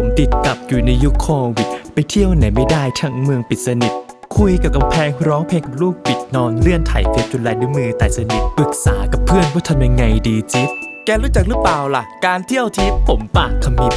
ผมติดกับอยู่ในยุคโควิด ไปเที่ยวไหนไม่ได้ทั้งเมืองปิดสนิท คุยกับกำแพงร้องเพลงกับลูกปิดนอนเลื่อนถ่ายเฟซจนลายนิ้วมือแตายสนิทปรึกษากับเพื่อนว่าทำยังไงดีจิ๊บแกรู้จักหรือเปล่าล่ะ การเที่ยวทิปผมปากขมิบ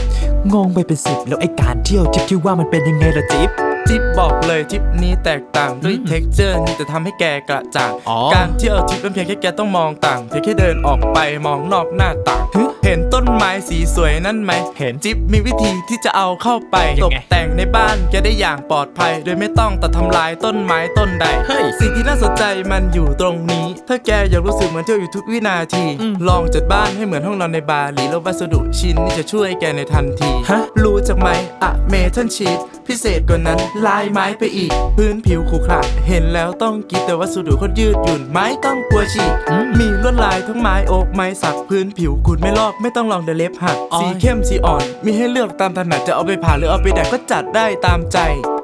งงไปเป็นสิบแล้วไอการเที่ยวทิปที่ว่ามันเป็นยังไงล่ะจิ๊บทิปบอกเลยทิปนี้แตกต่างด้วยเท็กเจอร์นี่จะทำให้แกกระจ่างอ๋อการเที่ยวทิปเป็นเพียงแค่แกต้องมองต่างเพียงแค่เดินออกไปมองนอกหน้าต่างฮึเห็นต้นไม้สีสวยนั่นไหมเห็นจิ๊บมีวิธีที่จะเอาเข้าไปยัตงกไงแต่งในบ้านแกได้อย่างปลอดภัย โดยไม่ต้องตัดทำลายต้นไม้ต้นใดเฮ้ยสิ่งที่น่าสนใจมันอยู่ตรงนี้ ถ้าแกอยากรู้สึกเหมือนเที่ยวอยู่ทุกวินาทีอืมลองจัดบ้านให้เหมือนห้องนอนในบาหลีแล้ววัสดุชิ้นนี้จะช่วยแกในทันทีฮะรู้จักไหมอะเมทัลชีต พิเศษกว่านั้นลายไม้ไปอีก พื้นผิวขรุขระเห็นแล้วต้องกินแต่วัสดุโคตรยืดหยุ่นไม้ต้องกลัวฉีกอืมมีลวดลายทั้งไม้โอกไม้สักพื้นผิวขูดไม่ลอกไม่ต้องลองเดเล็บหักอ๋อสีเข้มสีอ่อน มีให้เลือกตามถนัดจะเอาไปผ่าหรือเอาไปแดกก็จัดได้ตามใจ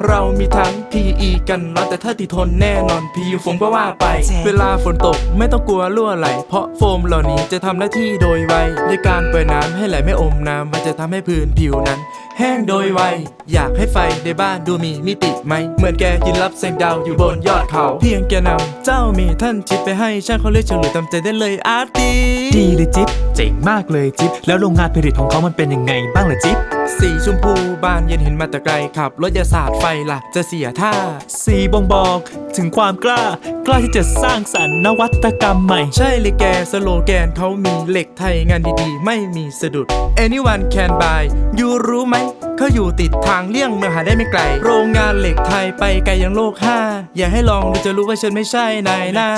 เรามีทั้ง PE กันร้อนแต่ถ้าติดทนแน่นอน PU โฟมก็ว่าไป เวลาฝนตกไม่ต้องกลัวรั่วไหล เพราะโฟมเหล่านี้จะทำหน้าที่โดยไวในการปล่อยน้ำให้ไหลไม่อมน้ำมันจะทำให้พื้นผิวนั้น แห้งโดยไว อยากให้ไฟในบ้านดูมีมิติไหม เหมือนแกยินรับแสงดาวอยู่บนยอดเขา เพียงแกนำเจ้ามีท่านจิบไปให้ช่างเขาเลือกเฉลยตามใจได้เลยอาร์ตีดีเลยจิ๊บ เจ๋งมากเลยจิ๊บแล้วโรงงานผลิตของเขามันเป็นยังไงบ้างล่ะจิ๊บสีชมพูบานเย็นเห็นมาแต่ไกลขับรถอยาสาดไฟล่ะ จะเสียท่า สีบ่งบอกถึงความกล้า กล้าที่จะสร้างสรรค์นวัตกรรมใหม่ ใช่เลยแกสโลแกนเขามีเหล็กไทยงานดีๆ ไม่มีสะดุด anyone can buy ยูรู้ไหมเขาอยู่ติดทางเลี่ยงเมืองหาได้ไม่ไกล โรงงานเหล็กไทยไปไกลยังโลกห้าอย่าให้ลองดูจะรู้ว่าฉันไม่ใช่นายหน้า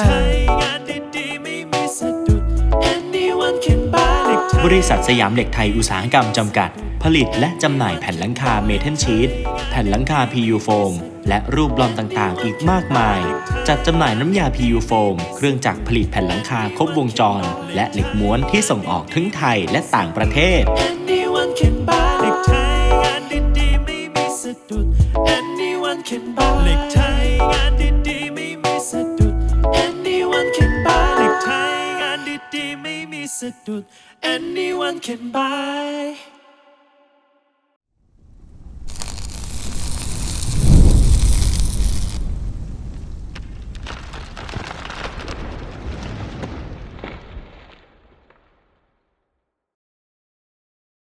บริษัทสยามเหล็กไทยอุตสาหกรรมจำกัด ผลิตและจำหน่ายแผ่นหลังคาเมทัลชีตแผ่นหลังคา PU โฟมและรูปบลอนต่างๆ อีกมากมาย จัดจำหน่ายน้ำยา PU โฟมเครื่องจักรผลิตแผ่นหลังคาครบวงจร และเหล็กม้วนที่ส่งออกทั้งไทยและต่างประเทศ Anyone can buy anyone can buy.